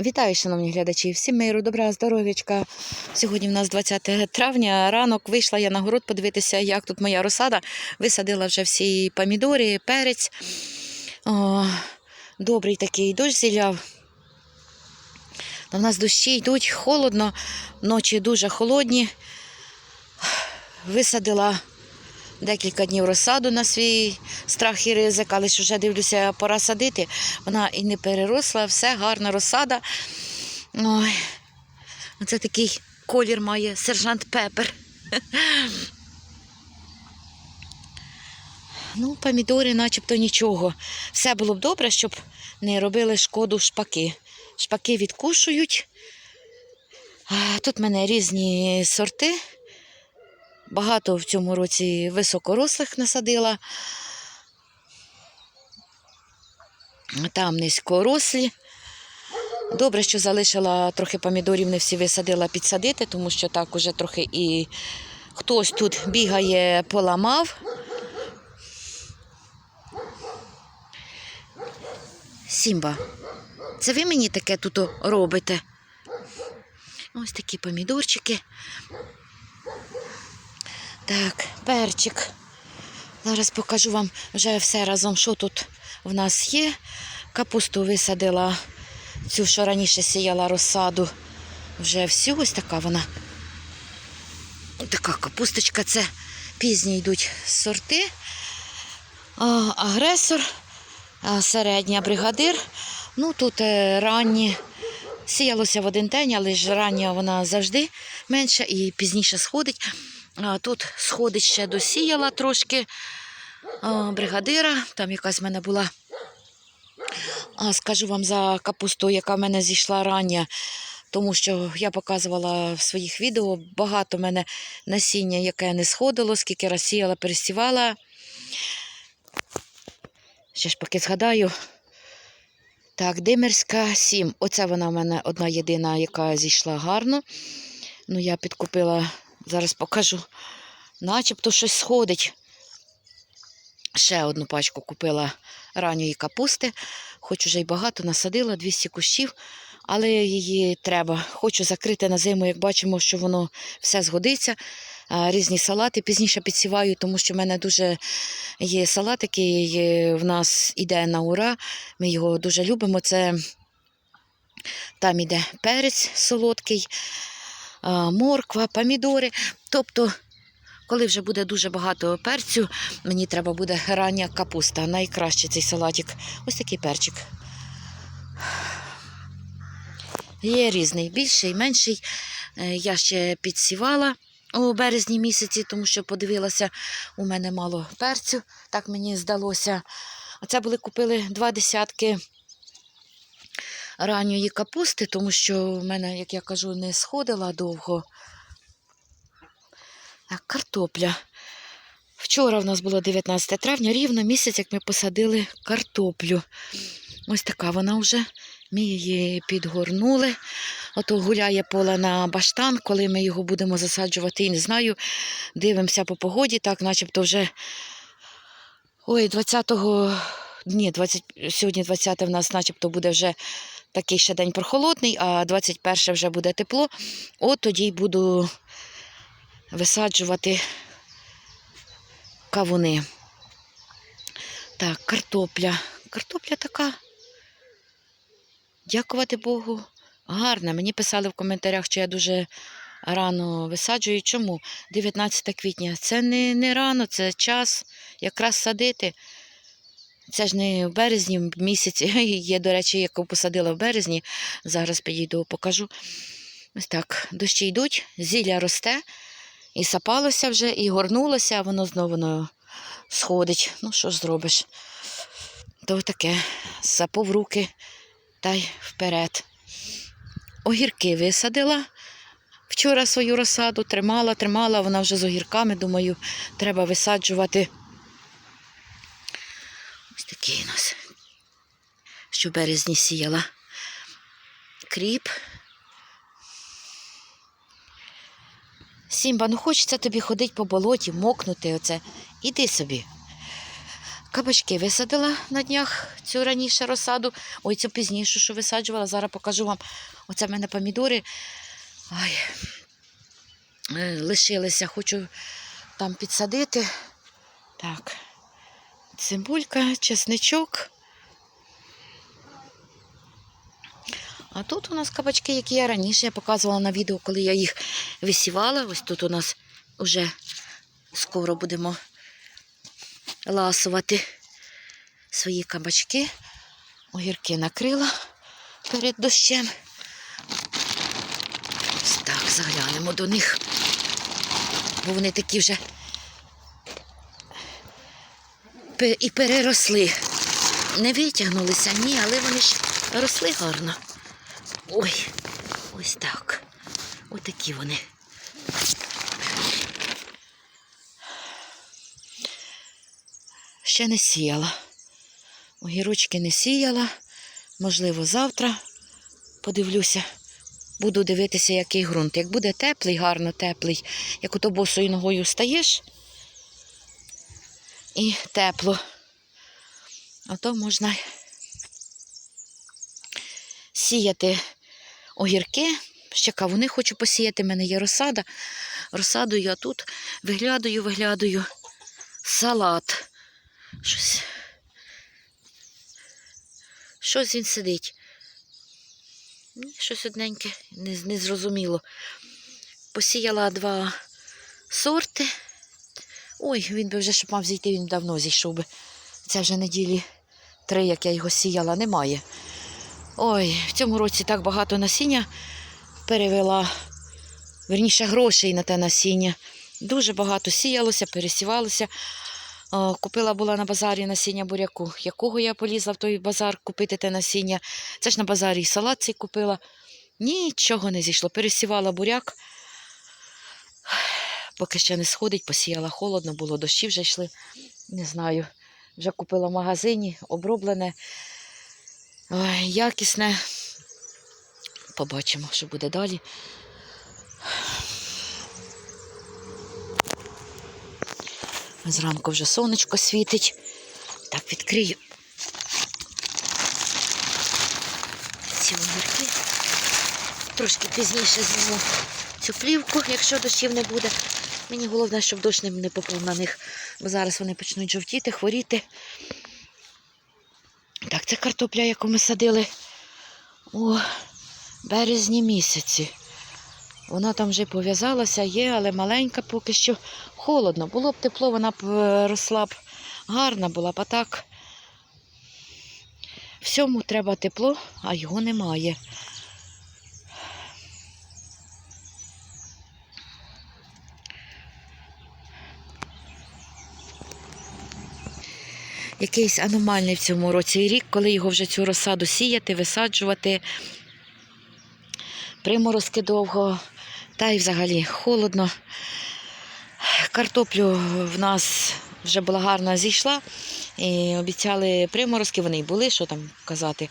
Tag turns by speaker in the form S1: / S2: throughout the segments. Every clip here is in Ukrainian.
S1: Вітаю, шановні глядачі. Всім миру, добра, здоров'ячка. Сьогодні в нас 20 травня. Ранок вийшла я на город подивитися, як тут моя розсада. Висадила вже всі помідори, перець. О, добрий такий дощ зіляв. У нас дощі йдуть холодно, ночі дуже холодні. Висадила декілька днів розсаду на свій страх і ризик, але ж вже дивлюся, пора садити. Вона і не переросла, все гарна розсада. Ой, оце такий колір має сержант Пепер. Ну, помідори начебто нічого. Все було б добре, щоб не робили шкоду шпаки. Шпаки відкушують. Тут в мене різні сорти. Багато в цьому році високорослих насадила. Там низькорослі. Добре, що залишила трохи помідорів, не всі висадила підсадити, тому що так уже трохи і хтось тут бігає, поламав. Сімба, це ви мені таке тут робите? Ось такі помідорчики. Так, перчик. Зараз покажу вам вже все разом, що тут в нас є. Капусту висадила, цю, що раніше сіяла розсаду. Вже всю ось така вона. Така капусточка, це пізні йдуть сорти. Агресор, середня бригадир. Ну тут е, ранні. Сіялося в один день, але ж рання вона завжди менша і пізніше сходить. Тут сходить ще досіяла трошки бригадира. Там якась в мене була. Скажу вам за капусту, яка в мене зійшла рання, тому що я показувала в своїх відео багато в мене насіння, яке не сходило, скільки раз сіяла, пересівала. Ще ж поки згадаю. Так, Димирська 7. Оце вона в мене одна єдина, яка зійшла гарно. Ну, я підкупила, зараз покажу. Начебто щось сходить. Ще одну пачку купила ранньої капусти. Хоч уже й багато насадила, 200 кущів, але її треба. Хочу закрити на зиму, як бачимо, що воно все згодиться. Різні салати пізніше підсіваю, тому що в мене дуже є салат, який в нас іде на ура. Ми його дуже любимо. Це там іде перець солодкий, морква, помідори. Тобто, коли вже буде дуже багато перцю, мені треба буде рання капуста. Найкраще цей салатик. Ось такий перчик. Є різний, більший, менший. Е, Я ще підсівала у березні місяці, тому що подивилася, у мене мало перцю, так мені здалося. Оце були купили два десятки ранньої капусти, тому що в мене, як я кажу, не сходила довго. Так, картопля. Вчора в нас було 19 травня, рівно місяць, як ми посадили картоплю. Ось така вона вже. Ми її підгорнули. Ото гуляє поле на баштан, коли ми його будемо засаджувати, і не знаю. Дивимося по погоді, так, начебто вже. Ой, 20-го. Ні, 20... сьогодні 20 в нас начебто буде вже такий ще день прохолодний, а 21 вже буде тепло. От тоді й буду висаджувати кавуни. Так, картопля. Картопля така. Дякувати Богу. Гарна. Мені писали в коментарях, що я дуже рано висаджую. Чому? 19 квітня. Це не, не рано, це час якраз садити. Це ж не в березні місяці. Є, до речі, яку посадила в березні. Зараз підійду, покажу. Ось так, дощі йдуть, зілля росте, і сапалося вже, і горнулося, а воно знову воно сходить. Ну, що ж зробиш? То таке, сапу в руки та й вперед. Огірки висадила. Вчора свою розсаду тримала, тримала, вона вже з огірками, думаю, треба висаджувати. Ось такий у нас, що в березні сіяла. Кріп. Сімба, ну хочеться тобі ходити по болоті, мокнути оце. Іди собі. Кабачки висадила на днях цю раніше розсаду. Ой, цю пізніше, що висаджувала. Зараз покажу вам. Оце в мене помідори. Ай, е, лишилися, хочу там підсадити. Так, цибулька, чесничок. А тут у нас кабачки, які я раніше показувала на відео, коли я їх висівала. Ось тут у нас вже скоро будемо ласувати свої кабачки. Огірки накрила перед дощем. Ось так, заглянемо до них. Бо вони такі вже і переросли. Не витягнулися, ні, але вони ж росли гарно. Ой, ось так. Отакі вони. Ще не сіяла. Огірочки не сіяла. Можливо, завтра подивлюся. Буду дивитися, який ґрунт. Як буде теплий, гарно теплий, як ото босою ногою встаєш і тепло, ото можна сіяти огірки. Ще кавуни хочу посіяти. У мене є розсада. Розсаду я тут виглядаю, виглядаю. Салат. Щось. Щось він сидить. Щось одненьке, не, не. Посіяла два сорти. Ой, він би вже, щоб мав зійти, він давно зійшов би. Це вже неділі три, як я його сіяла, немає. Ой, в цьому році так багато насіння перевела. Верніше грошей на те насіння. Дуже багато сіялося, пересівалося. Купила була на базарі насіння буряку. Якого я полізла в той базар купити те насіння? Це ж на базарі і салат цей купила. Нічого не зійшло. Пересівала буряк. Поки ще не сходить, посіяла холодно, було дощі вже йшли. Не знаю. Вже купила в магазині, оброблене, ой, якісне. Побачимо, що буде далі. Зранку вже сонечко світить. Так, відкрию. Ці огірки. Трошки пізніше зніму цю плівку, якщо дощів не буде. Мені головне, щоб дощ не, попав на них, бо зараз вони почнуть жовтіти, хворіти. Так, це картопля, яку ми садили у березні місяці. Вона там вже пов'язалася, є, але маленька поки що холодно. Було б тепло, вона б е, росла б гарна була а так. Всьому треба тепло, а його немає. Якийсь аномальний в цьому році рік, коли його вже цю розсаду сіяти, висаджувати. Приморозки довго, та й взагалі холодно. Картоплю в нас вже була гарна зійшла. І обіцяли приморозки, вони й були, що там казати.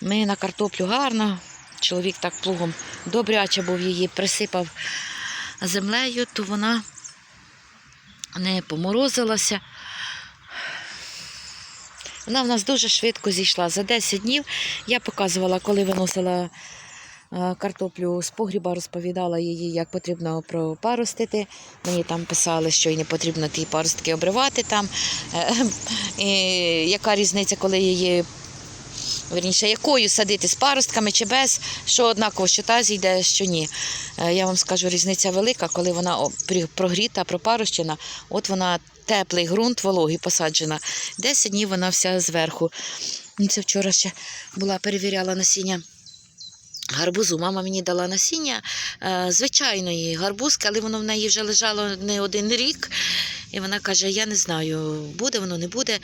S1: Ми на картоплю гарно. Чоловік так плугом добряче був її, присипав землею, то вона не поморозилася. Вона в нас дуже швидко зійшла. За 10 днів я показувала, коли виносила е, картоплю з погріба, розповідала її, як потрібно пропаростити. Мені там писали, що і не потрібно ті паростки обривати там. Е, І яка різниця, коли її. Верніше, якою садити з паростками чи без, що однаково, що та зійде, що ні. Е, Я вам скажу, різниця велика, коли вона прогріта, пропарощена, от вона теплий ґрунт, вологий посаджена. 10 днів вона вся зверху. Ну, Це вчора ще була, перевіряла насіння гарбузу. Мама мені дала насіння е, звичайної гарбузки, але воно в неї вже лежало не один рік. І вона каже: Я не знаю, буде воно, не буде.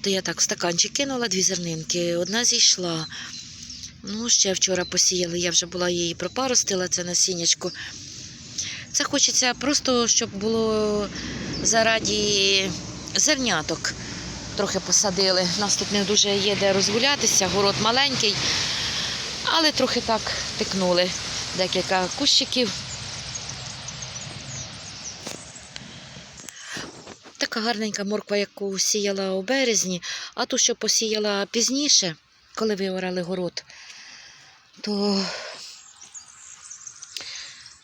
S1: То я так в стаканчик кинула дві зернинки, одна зійшла. Ну, ще вчора посіяли, я вже була її пропаростила, це насіннячко. Це хочеться просто, щоб було зараді зерняток. Трохи посадили. У нас тут не дуже є де розгулятися, город маленький, але трохи так тикнули декілька кущиків. Така гарненька морква, яку сіяла у березні, а ту, що посіяла пізніше, коли виорали город, то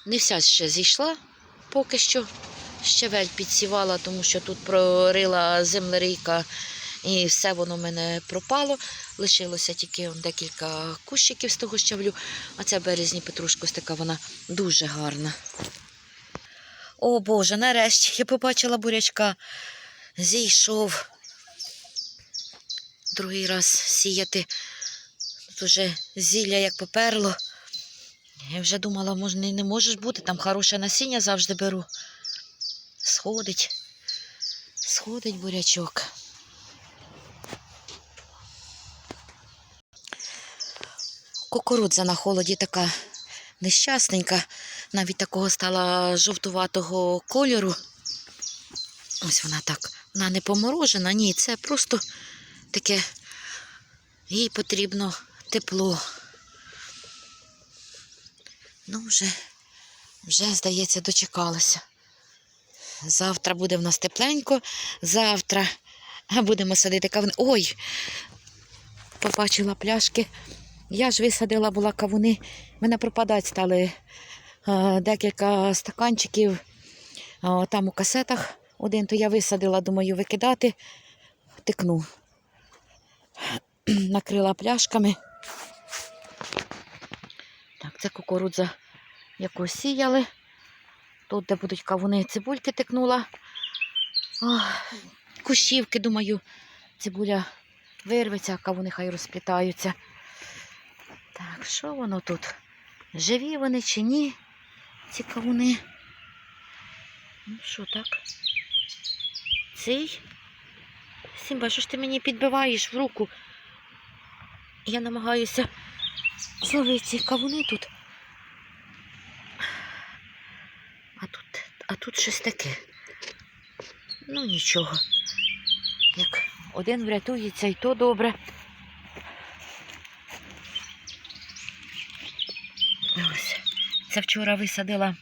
S1: не вся ще зійшла поки що. Щавель підсівала, тому що тут прорила землерийка і все воно в мене пропало. Лишилося тільки декілька кущиків з того щавлю, а ця березні така вона дуже гарна. О Боже, нарешті я побачила бурячка. Зійшов. Другий раз сіяти. Тут уже зілля як поперло. Я вже думала, може, не, не можеш бути, там хороше насіння завжди беру. Сходить. Сходить бурячок. Кукурудза на холоді така нещасненька, навіть такого стала жовтуватого кольору. Ось вона так. Вона не поморожена, ні, це просто таке, їй потрібно тепло. Ну, вже, вже, здається, дочекалася. Завтра буде в нас тепленько, завтра будемо садити кавуни. Ой! Побачила пляшки. Я ж висадила була кавуни. Мене пропадати стали декілька стаканчиків там у касетах. Один то я висадила, думаю, викидати. Тикну. Накрила пляшками. Це кукурудза, яку сіяли. Тут, де будуть кавуни, цибульки тикнула. Ох, кущівки, думаю, цибуля вирветься, а кавуни хай розплітаються. Так, що воно тут? Живі вони чи ні? Ці кавуни. Ну що так? Цей? Сімба, що ж ти мені підбиваєш в руку? Я намагаюся зловити ці кавуни тут. А тут, а тут щось таке. Ну нічого. Як один врятується, і то добре. Ось. Це вчора висадила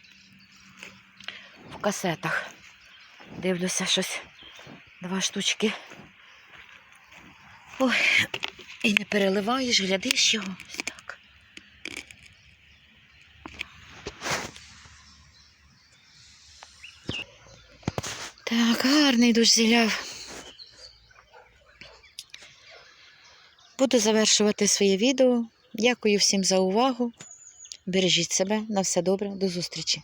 S1: в касетах. Дивлюся щось. Два штучки. Ой, і не переливаєш, глядиш його. Ось так. Так, гарний дощ зіляв. Буду завершувати своє відео. Дякую всім за увагу. Бережіть себе, на все добре, до зустрічі.